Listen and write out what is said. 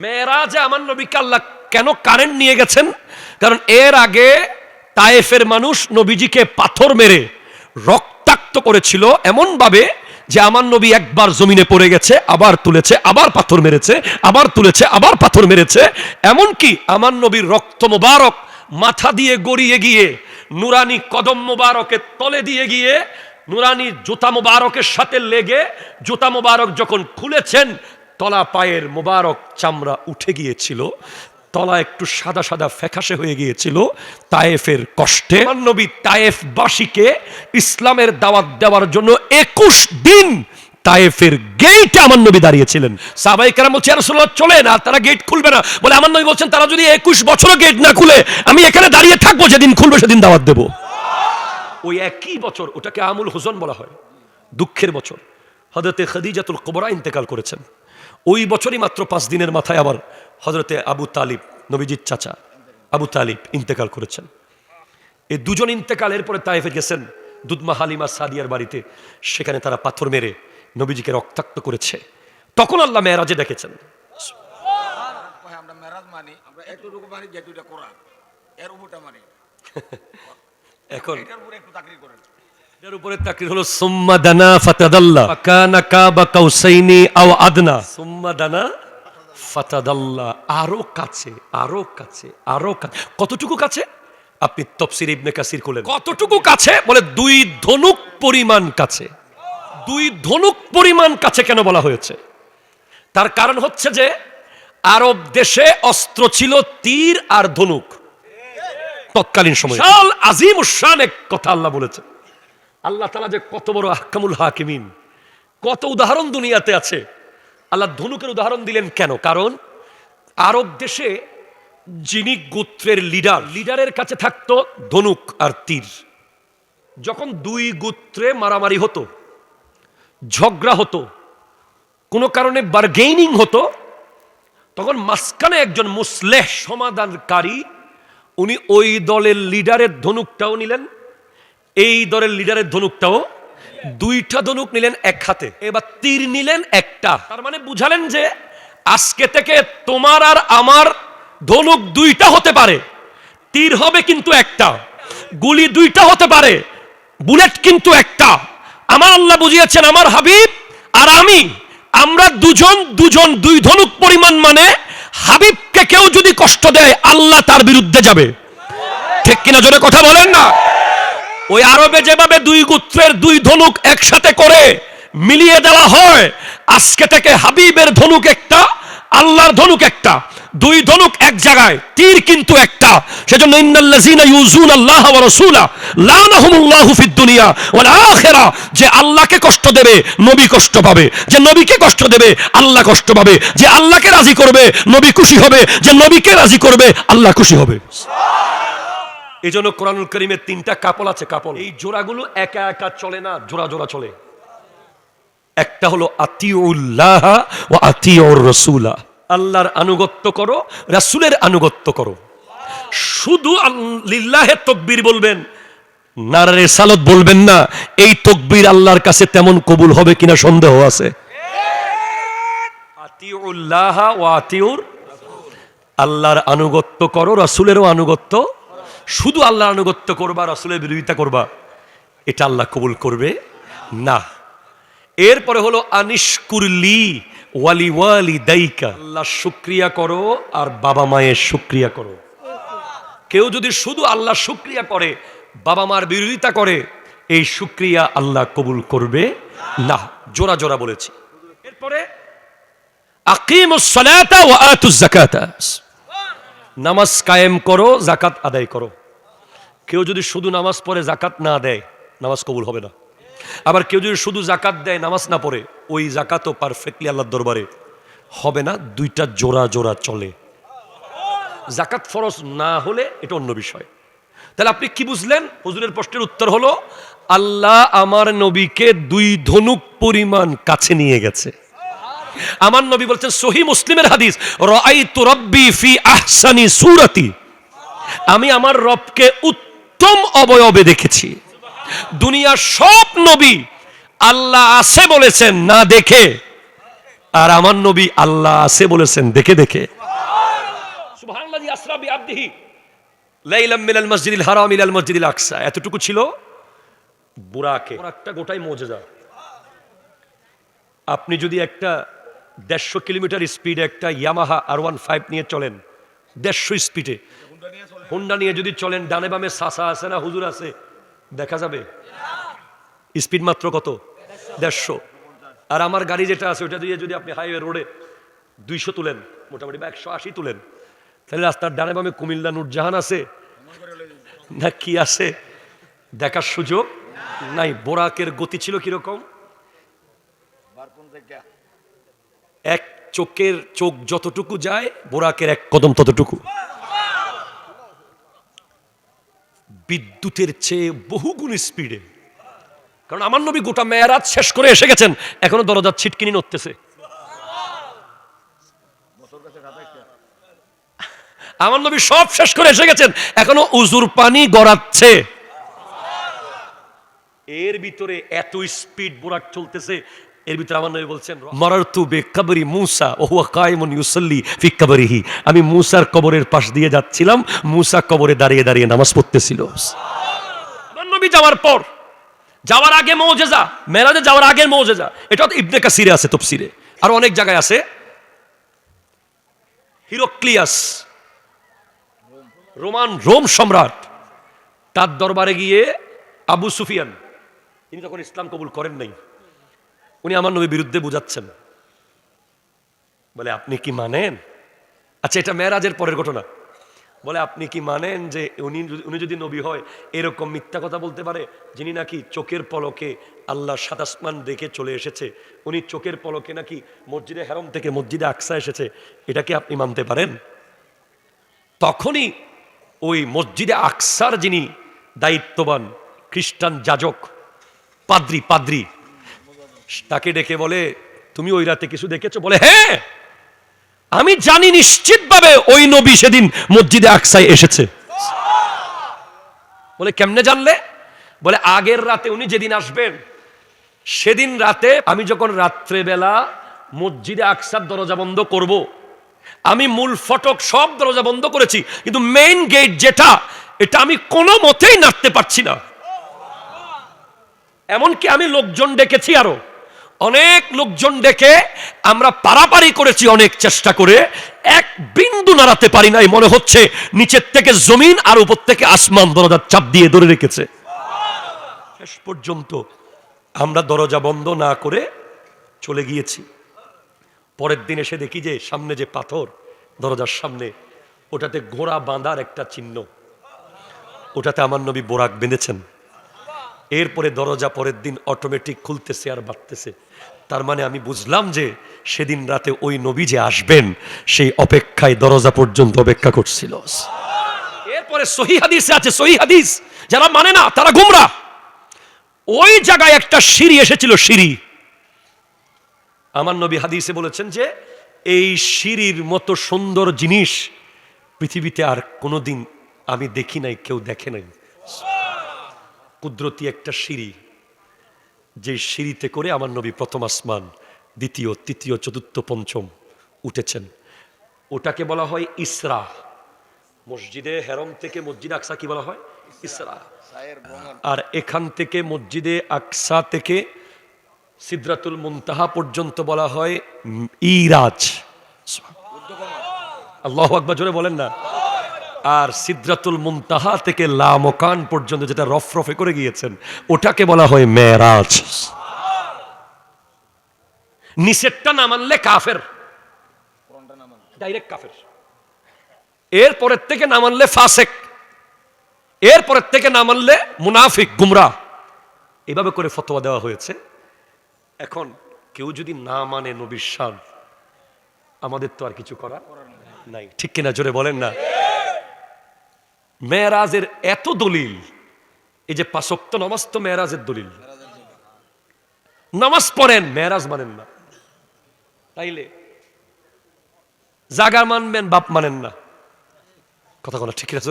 মেয়েরাজে আমার নবীকে আল্লাহ কেন কারেন্ট নিয়ে গেছেন? কারণ এর আগে তায়েফের মানুষ নবীজিকে পাথর মেরে রক্তাক্ত করেছিল এমন ভাবে যে আমার নবী একবার জমিনে পড়ে গেছে, আবার তুলেছে, আবার পাথর মেরেছে, আবার তুলেছে, আবার পাথর মেরেছে। এমন কি আমার নবীর রক্ত মোবারক মাথা দিয়ে গড়িয়ে গিয়ে, নুরানি কদম মোবারকের তলে দিয়ে গিয়ে, নুরানি জুতা মোবারকের সাথে লেগে, জুতা মোবারক যখন খুলেছেন তলা পায়ের মোবারক চামড়া উঠে গিয়েছিল, তলা একটু সাদা সাদা ফ্যাকাশে হয়ে গিয়েছিল, তায়েফের কষ্টে। নবী তায়েফবাসীকে ইসলামের দাওয়াত দেওয়ার জন্য একুশ দিন তায়েফের গেটে আমার নবী দাঁড়িয়েছিলেন। সাবাই কেরাম বলছে চলে না তারা গেট খুলবে না। বলে, আমার নবী বলছেন, তারা যদি একুশ বছরও গেট না খুলে, আমি এখানে দাঁড়িয়ে থাকব, যেদিন খুলবে সেদিন দাওয়াত দেবো। ওই একই বছর, ওটাকে আমুল হুজন বলা হয়, দুঃখের বছর হজরতে খাদিজাতুল কোবরা ইন্তেকাল করেছেন। ওই বছরই মাত্র পাঁচ দিনের মাথায় আবার হজরতে আবু তালিব নবীজির চাচা আবু তালিব ইন্তেকাল করেছেন। এই দুজন ইন্তেকালের পরে তাইফে গেছেন দুধমা হালিমা সাদিয়ার বাড়িতে। সেখানে তারা পাথর মেরে নবীজিকে রক্তাক্ত করেছে। তখন আল্লাহ মেয়েরাজে ডেকেছেন। মানি এখন আপনি ইবনে কাসির কতটুকু কাছে? বলে, দুই ধনুক পরিমাণ কাছে। দুই ধনুক পরিমাণ কাছে কেন বলা হয়েছে? তার কারণ হচ্ছে যে, আরব দেশে অস্ত্র ছিল তীর আর ধনুক। তৎকালীন সময়। আজিম এক কথা আল্লাহ বলেছে। আল্লাহ তালা যে কত বড় আহকামুল হাকিমিন, কত উদাহরণ দুনিয়াতে আছে। আল্লাহ ধনুকের উদাহরণ দিলেন কেন? কারণ আরব দেশে যিনি গোত্রের লিডার, লিডারের কাছে থাকতো ধনুক আর তীর। যখন দুই গোত্রে মারামারি হতো, ঝগড়া হতো, কোনো কারণে বার্গেইনিং হতো, তখন মাঝখানে একজন মুসলেহ সমাধানকারী, উনি ওই দলের লিডারের ধনুকটাও নিলেন এই দলের লিডারের ধনুকটাও দুইটা ধনুক নিলেন এক হাতে, এবার তীর নিলেন একটা। তার মানে বুঝালেন যে আজকে থেকে তোমার আর আমার ধনুক দুইটা হতে পারে, তীর হবে কিন্তু একটা, গুলি দুইটা হতে পারে, বুলেট কিন্তু একটা। আমার আল্লাহ বুঝিয়েছেন, আমার হাবিব আর আমি, আমরা দুজন দুজন, দুই ধনুক পরিমাণ মানে হাবিবকে কেউ যদি কষ্ট দেয়, আল্লাহ তার বিরুদ্ধে যাবে। ঠিক কিনা জোরে কথা বলেন না? ওই আরবে যেভাবে দুই গোত্রের দুই ধনুক একসাথে করে মিলিয়ে দেওয়া হয়, আজকে থেকে হাবিবের ধনুক একটা, আল্লাহর ধনুক একটা। দুই ধনুক এক জায়গায়, তীর কিন্তু একটা। সেজন্য ইন্নাল্লাযীনা ইউযুনা আল্লাহ ওয়া রাসূলা, লানাহুমুল্লাহু ফিদ দুনিয়া ওয়াল আখিরা। যে আল্লাহকে কষ্ট দেবে, নবী কষ্ট পাবে। যে নবীকে কষ্ট দেবে, আল্লাহ কষ্ট পাবে। যে আল্লাহকে রাজি করবে, নবী খুশি হবে। যে নবীকে রাজি করবে, আল্লাহ খুশি হবে। এই জন্য কোরআনুল করিমের তিনটা কাপল আছে কাপল। এই জোড়াগুলো একা একা চলে না জোড়া জোড়া চলে। একটা হলো আতিউল্লাহ ও আতিউর রসুলা আল্লাহর আনুগত্য করো রাসূলের আনুগত্য করো। শুধু লিল্লাহে তকবীর বলবেন নারারে সালত বলবেন না এই তকবির আল্লাহর কাছে তেমন কবুল হবে কিনা সন্দেহ আছে। আতিউল্লাহ ও আতিউর আল্লাহর আনুগত্য করো রাসূলেরও আনুগত্য। শুধু আল্লাহ আনুগত্য করবা, রাসূলের বিরোধিতা করবা, এটা আল্লাহ কবুল করবে না। এরপরে হলো আনিশকুরলি ওয়ালি ওয়ালি দাইকা আল্লাহ শুক্রিয়া করো আর বাবা মায়ের শুক্রিয়া করো। কেউ যদি শুধু আল্লাহ শুক্রিয়া করে, বাবা মার বিরোধিতা করে, এই শুক্রিয়া আল্লাহ কবুল করবে না। জোড়া জোড়া বলেছি। এরপরে, আকিমুস সালাতা ওয়া আতুজ যাকাতা। নামাজ কায়েম করো জাকাত আদায় করো। কেউ যদি শুধু নামাজ পড়ে জাকাত না দেয়, নামাজ কবুল হবে না। আবার কেউ যদি শুধু জাকাত দেয়, নামাজ না পড়ে, ওই জাকাতও পারফেক্টলি আল্লাহর দরবারে হবে না, দুইটা জোড়া জোড়া চলে। জাকাত ফরজ না হলে এটা অন্য বিষয়। তাহলে আপনি কি বুঝলেন? হুজুরের প্রশ্নের উত্তর হলো, আল্লাহ আমার নবীকে দুই ধনুক পরিমাণ কাছে নিয়ে গেছে। আমার নবী বলছেন সহি মুসলিমের হাদিস রাআইতু রাব্বি ফি আহসানি সূরাতি। আমি আমার রবকে উত্তম অবয়বে দেখেছি। দুনিয়ার সব নবী আল্লাহ আছে বলেছেন না দেখে। আর আমার নবী আল্লাহ আছে বলেছেন দেখে দেখে। এতটুকু ছিল বুরাকে। একটা গোটাই মজেজা আপনি যদি একটা দেড়শো কিলোমিটার স্পিডে একটা ইয়ামাহা আর ওয়ান ফাইভ নিয়ে চলেন। দেড়শো স্পিডে। হুন্ডা নিয়ে যদি চলেন, ডানে বামে সাসা আছে না, হুজুর আছে? দেখা যাবে। স্পিড মাত্র কত? দেড়শো। আর আমার গাড়ি যেটা আছে, ওটা দিয়ে যদি আপনি হাইওয়ে রোডে দুইশো তুলেন, মোটামুটি বা একশো আশি তুলেন, তাহলে রাস্তার ডানে বামে কুমিল্লা নুরজাহান আছে? না কি আছে? দেখার সুযোগ নাই। বোরাকের গতি ছিল কীরকম? এক চোখের চোখ যতটুকু যায়, বোরাকের এক কদম ততটুকু। বিদ্যুতের চেয়ে বহুগুণ স্পিডে কারণ আমার নবী গোটা মেয়ারাত শেষ করে এসে গেছেন, এখনও দরজার ছিটকিনি নড়তেছে। আমার নবী সব শেষ করে এসে গেছেন, এখনও উজুর পানি গড়াচ্ছে। এর ভিতরে এত স্পিড বোরাক চলতেছে এর ভিতরে আমার নবী বলছেন মারারতু বে কবরি মুসা ও কায়মুন ইউসাল্লি ফি কবরিহি আমি মুসার কবরের পাশ দিয়ে যাচ্ছিলাম মুসা কবরে দাঁড়িয়ে দাঁড়িয়ে নামাজ পড়তেছিল। নবী যাওয়ার পর যাওয়ার আগে মৌজেজা মেরাজে যাওয়ার আগের মৌজেজা এটা তো ইবনে কাসিরে আছে তফসিরে। আর অনেক জায়গায় আছে। হিরোক্লিয়াস রোমান রোম সম্রাট তার দরবারে গিয়ে আবু সুফিয়ান তিনি তখন ইসলাম কবুল করেন নাই। উনি আমার নবীর বিরুদ্ধে বুঝাচ্ছেন। বলে, আপনি কি মানেন? আচ্ছা এটা মেয়েরাজের পরের ঘটনা। বলে, আপনি কি মানেন যে উনি উনি যদি নবী হয়, এরকম মিথ্যা কথা বলতে পারে? যিনি নাকি চোখের পলকে আল্লাহ সাতাসমান দেখে চলে এসেছে, উনি চোখের পলকে নাকি মসজিদে হেরম থেকে মসজিদে আকসা এসেছে, এটা কি আপনি মানতে পারেন? তখনই ওই মসজিদে আকসার যিনি দায়িত্ববান খ্রিস্টান যাজক, পাদ্রি পাদ্রি তাকে ডেকে বলে, তুমি ওই রাতে কিছু দেখেছ? বলে হ্যাঁ আমি জানি নিশ্চিতভাবে ওই নবী সেদিন মসজিদে আকসায় এসেছে। বলে, কেমনে জানলে? বলে, আগের রাতে উনি যেদিন আসবেন, সেদিন রাতে আমি যখন রাত্রেবেলা মসজিদে আকসার দরজা বন্ধ করব। আমি মূল ফটক সব দরজা বন্ধ করেছি, কিন্তু মেইন গেট যেটা, এটা আমি কোনো মতেই নাড়তে পারছি না। এমনকি আমি লোকজন ডেকেছি আরও। অনেক লোকজন ডেকে আমরা পারাপারি করেছি অনেক চেষ্টা করে। এক বিন্দু নাড়াতে পারি নাই, মনে হচ্ছে নিচের থেকে জমিন আর উপর থেকে আসমান দরজার চাপ দিয়ে ধরে রেখেছে। শেষ পর্যন্ত আমরা দরজা বন্ধ না করে চলে গিয়েছি। পরের দিন এসে দেখি যে সামনে যে পাথর, দরজার সামনে, ওটাতে ঘোড়া বাঁধার একটা চিহ্ন। ওটাতে আমার নবী বোরাক বেঁধেছেন। এরপরে দরজা পরের দিন অটোমেটিক খুলতেছে আর বাড়তেছে তার মানে আমি বুঝলাম যে সেদিন রাতে ওই নবী যে আসবেন, সেই অপেক্ষায় দরজা পর্যন্ত অপেক্ষা করছিল। এরপরে সহি হাদিসে আছে, সহি হাদিস। যারা মানে না, তারা গুমরা। ওই জায়গায় একটা সিঁড়ি এসেছিল, সিঁড়ি। আমার নবী হাদিসে বলেছেন যে, এই সিঁড়ির মতো সুন্দর জিনিস পৃথিবীতে আর কোনোদিন আমি দেখি নাই, কেউ দেখে নাই। কুদরতি একটা সিঁড়ি। যে সিঁড়িতে করে আমার নবী প্রথম আসমান, দ্বিতীয়, তৃতীয়, চতুর্থ, পঞ্চম উঠেছেন। ওটাকে বলা হয় ইসরা। মসজিদে হেরম থেকে মসজিদ আকসা কি বলা হয়? ইসরা। আর এখান থেকে মসজিদে আকসা থেকে সিদ্রাতুল মুনতাহা পর্যন্ত বলা হয় ইরাজ। আল্লাহ আকবর, জোরে বলেন না। আর সিদ্রাতুল মুনতাহা থেকে লামকান পর্যন্ত যেটা রফরফে করে গিয়েছেন, ওটাকে বলা হয় মেরাজ নিষেধটা না মানলে কাফের। ডাইরেক্ট কাফের। এরপরের থেকে না মানলে ফাসেক। এরপরের থেকে না মানলে মুনাফিক, গুমরা। এভাবে করে ফতোয়া দেওয়া হয়েছে। এখন কেউ যদি না মানে শান, আমাদের তো আর কিছু করা নাই। ঠিক কিনা জোরে বলেন না? মেয়েরাজের এত দলিল, এই যে পাশক্ত নামাজ তো মেয়েরাজের দলিল। নামাজ পড়েন, মেয়েরাজ মানেন না। তাইলে জাগা মানবেন, বাপ মানেন না। কথা কোনো ঠিক আছে